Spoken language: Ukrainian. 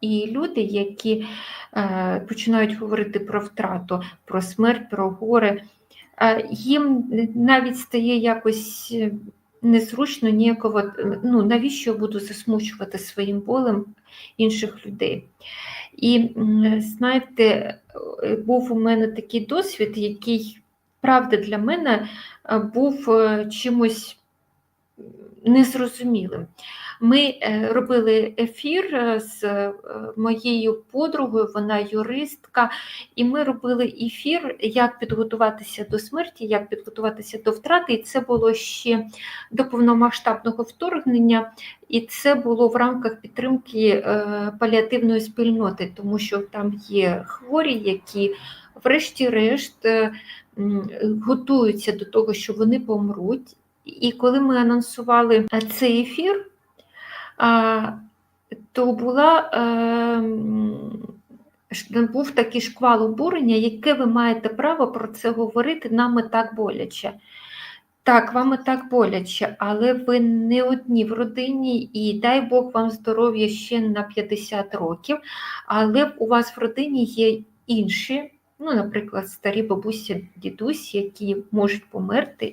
І люди, які е, починають говорити про втрату, про смерть, про горе, е, їм навіть стає якось е, незручно, ніяково, е, ну навіщо я буду засмучувати своїм болем інших людей. І знаєте, е, був у мене такий досвід, який, правда, для мене був чимось незрозумілим. Ми е, робили ефір е, з е, моєю подругою, вона юристка, і ми робили ефір, як підготуватися до смерті, як підготуватися до втрати. І це було ще до повномасштабного вторгнення, і це було в рамках підтримки паліативної спільноти, тому що там є хворі, які, врешті-решт, готуються до того, що вони помруть. І коли ми анонсували цей ефір, то була, е, м, ш- був такий шквал обурення, яке ви маєте право про це говорити, нам і так боляче. Так, вам і так боляче, але ви не одні в родині, і дай Бог вам здоров'я ще на 50 років, але у вас в родині є інші, ну, наприклад, старі бабусі, дідусь, які можуть померти,